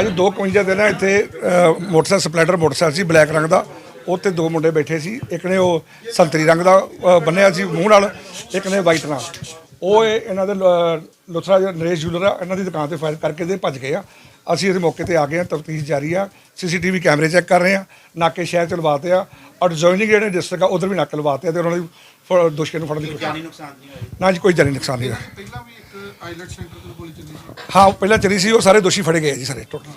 ਅੱਜ 251 ਦੇ ਨਾ ਇੱਥੇ ਮੋਟਰਸਾਈਕਲ ਸਪਲੈਂਡਰ ਮੋਟਰਸਾਈਕਲ ਸੀ ਬਲੈਕ ਰੰਗ ਦਾ। ਉਹ ਦੋ ਮੁੰਡੇ ਬੈਠੇ ਸੀ ਇੱਕ ਨੇ ਉਹ ਸੰਤਰੀ ਰੰਗ ਦਾ ਅ, ਬੰਨਿਆ ਸੀ ਮੂੰਹ ਨਾਲ ਇੱਕ ਨੇ ਵਾਈਟ ਨਾਲ। ਉਹ ਇਹ- ਇਹਨਾਂ ਦੇ ਲ- ਲੁਥਰਾ ਜਿਹੜਾ ਨਰੇਸ਼ ਜੂਲਰ ਆ ਇਹਨਾਂ ਦੀ ਦੁਕਾਨ ਤੇ ਫਾਇਰ ਕਰਕੇ ਦੇ ਭੱਜ ਗਏ ਆ। ਅਸੀਂ ਇਹਦੇ ਮੌਕੇ ਤੇ ਆ ਗਏ ਆ ਤਫਤੀਸ਼ ਜਾਰੀ ਆ ਸੀਸੀਟੀਵੀ ਕੈਮਰੇ ਚੈੱਕ ਕਰ ਰਹੇ ਆ ਨਾਕੇ ਸ਼ਹਿਰ ਚ ਲਵਾਤੇ ਆ ਔਰ ਜੋਇਨਿੰਗ ਜਿਹੜੇ ਡਿਸਟ੍ਰਿਕਟ ਆ ਉਧਰ ਵੀ ਨਾਕੇ ਲਵਾਤੇ ਆ ਤੇ ਉਹਨਾਂ ਦੀ ਦੋਸ਼ੀਆਂ ਨੂੰ ਫੜਨ ਦੀ ਕੋਸ਼ਿਸ਼ ਨੁਕਸਾਨ ਨਹੀਂ ਹੋਇਆ ਨਾ ਜੀ ਕੋਈ ਜਾਨੀ ਨੁਕਸਾਨ ਨਹੀਂ ਹੋਇਆ। ਪਹਿਲਾਂ ਵੀ ਇੱਕ ਆਈਲੈਟ ਸੈਂਟਰ ਤੋਂ ਗੋਲੀ ਚੱਲੀ ਸੀ। ਹਾਂ ਉਹ ਪਹਿਲਾਂ ਚਲੀ ਸੀ ਉਹ ਸਾਰੇ ਦੋਸ਼ੀ ਫੜੇ ਗਏ ਜੀ ਸਾਰੇ ਟੋਟਲ।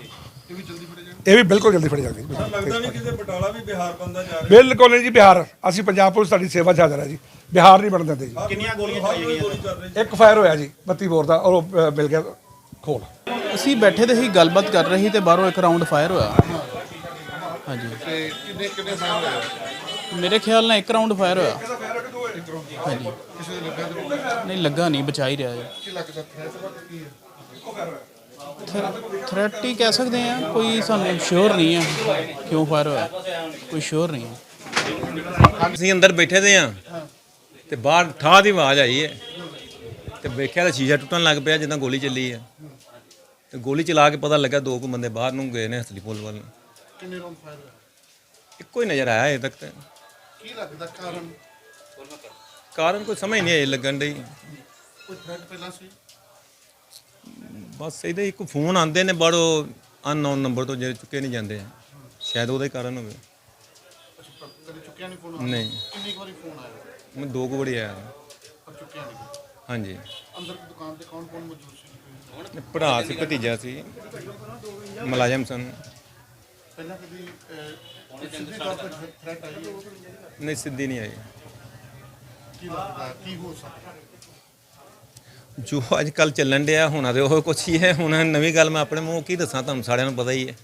ਇਹ ਵੀ ਜਲਦੀ ਫੜੇ ਜਾਣਗੇ? ਇਹ ਵੀ ਬਿਲਕੁਲ ਜਲਦੀ ਫੜੇ ਜਾਣਗੇ ਲੱਗਦਾ ਨਹੀਂ ਕਿਤੇ ਬਟਾਲਾ ਵੀ ਬਿਹਾਰ ਬੰਦਾ ਜਾ ਰਿਹਾ। ਬਿਲਕੁਲ ਨਹੀਂ ਜੀ ਬਿਹਾਰ। ਅਸੀਂ ਪੰਜਾਬ ਪੁਲਿਸ ਤੁਹਾਡੀ ਸੇਵਾ 'ਚ ਹਾਜ਼ਰ ਹੈ ਜੀ। ਬਿਹਾਰ ਨਹੀਂ ਬਣ ਦਿੰਦੇ ਜੀ। ਕਿੰਨੀਆਂ ਗੋਲੀਆਂ ਚਲਾਈਆਂ ਗਈਆਂ? ਗੋਲੀ ਚੱਲ ਰਹੀ ਇੱਕ ਫਾਇਰ ਹੋਇਆ ਜੀ 32 ਬੋਰ ਦਾ ਔਰ ਉਹ ਮਿਲ ਗਿਆ ਖੋਲ। ਅਸੀਂ ਬੈਠੇ ਤੇ ਹੀ ਗੱਲਬਾਤ ਕਰ ਰਹੇ ਸੀ ਤੇ ਬਾਹਰੋਂ ਇੱਕ ਰਾਉਂਡ ਫਾਇਰ ਹੋਇਆ। ਹਾਂਜੀ। ਤੇ ਕਿੰਨੇ ਕਿੰਨੇ ਫਾਇਰ ਹੋਇਆ ਮੇਰੇ ਖਿਆਲ ਨਾਲ ਇੱਕ ਰਾਉਂਡ ਫਾਇਰ ਹੋਇਆ। ਹਾਂਜੀ। ਨਹੀਂ? ਲੱਗਾ ਨਹੀਂ ਬਚਾ ਹੀ ਰਿਹਾ ਜੀ। ਥ੍ਰੈਟ ਹੈ ਕਹਿ ਸਕਦੇ ਆ ਕੋਈ ਸਾਨੂੰ ਸ਼ੋਰ ਨਹੀਂ ਹੈ ਕਿਉਂ ਫਾਇਰ ਹੋਇਆ। ਕੋਈ ਸ਼ੋਰ ਨਹੀਂ ਹੈ ਅਸੀਂ ਅੰਦਰ ਬੈਠੇ ਦੇ ਆ ਤੇ ਬਾਹਰ ਠਾਹ ਦੀ ਆਵਾਜ਼ ਆਈ ਹੈ। ਤੇ ਵੇਖਿਆ ਤਾਂ ਸ਼ੀਸ਼ਾ ਟੁੱਟਣ ਲੱਗ ਪਿਆ ਜਿੱਦਾਂ ਗੋਲੀ ਚੱਲੀ ਹੈ ਤੇ ਗੋਲੀ ਚਲਾ ਕੇ ਪਤਾ ਲੱਗਾ ਦੋ ਕੁ ਬੰਦੇ ਬਾਹਰ ਨੂੰ ਗਏ ਨੇ ਹਸਲੀ ਪੁਲ ਵੱਲ। ਨੂੰ। ਕਿੰਨੇ ਰੌਂਡ ਫਾਇਰ ਹੋਇਆ ਇੱਕੋ ਹੀ ਨਜ਼ਰ ਆਇਆ ਅਜੇ ਤੱਕ ਤੇ। ਕੀ ਲੱਗਦਾ ਕਾਰਨ? ਕਾਰਨ ਕੋਈ ਸਮਝ ਨਹੀਂ ਆਈ ਲੱਗਣ ਡਈ। ਕੋਈ ਥ੍ਰੈਟ ਪਹਿਲਾਂ ਸੀ? ਬਸ ਇਹਦੇ ਇੱਕ ਫੋਨ ਆਉਂਦੇ ਨੇ ਬੜੋ ਅਨਨੋਨ ਨੰਬਰ ਤੋਂ ਜਿਹੜੇ ਚੁੱਕੇ ਨਹੀਂ ਜਾਂਦੇ। ਸ਼ਾਇਦ ਉਹਦਾ ਕਾਰਨ ਹੋਵੇ। ਅੱਛਾ ਪਰ ਕਦੇ ਚੁੱਕਿਆ ਨਹੀਂ ਫੋਨ ਨਹੀਂ। ਕਿੰਨੀ ਕੁ ਵਾਰੀ ਫੋਨ ਆਇਆ? ਮੈਂ ਦੋ ਕੁ ਵਾਰੀ ਆਇਆ। ਪਰ ਚੁੱਕਿਆ ਨਹੀਂ। ਹਾਂਜੀ। ਅੰਦਰ ਦੁਕਾਨ ਤੇ ਕੌਣ ਕੌਣ ਮੌਜੂਦ ਸੀ? ਭਰਾ ਸੀ ਭਤੀਜਾ ਸੀ ਮੁਲਾਜ਼ਮ ਸਨ। ਪਹਿਲਾਂ ਕਦੀ ਸਿੱਧੀ ਤੌਰ ਤੇ ਥ੍ਰੈਟ ਆਈ ਹੈ? ਨਹੀਂ ਸਿੱਧੀ ਨਹੀਂ ਆਈ। ਕੀ ਲੱਗਦਾ ਕੀ ਹੋ ਸਕਦਾ? ਜੋ ਅੱਜ ਕੱਲ ਚੱਲਣ ਡਿਆ ਹੋਣਾ ਤੇ ਉਹ ਕੁਛ ਹੀ ਹੈ ਹੁਣ ਨਵੀਂ ਗੱਲ ਮੈਂ ਆਪਣੇ ਮੂੰਹ ਕੀ ਦੱਸਾਂ ਤੁਹਾਨੂੰ ਸਾਰਿਆਂ ਨੂੰ ਪਤਾ ਹੀ ਹੈ।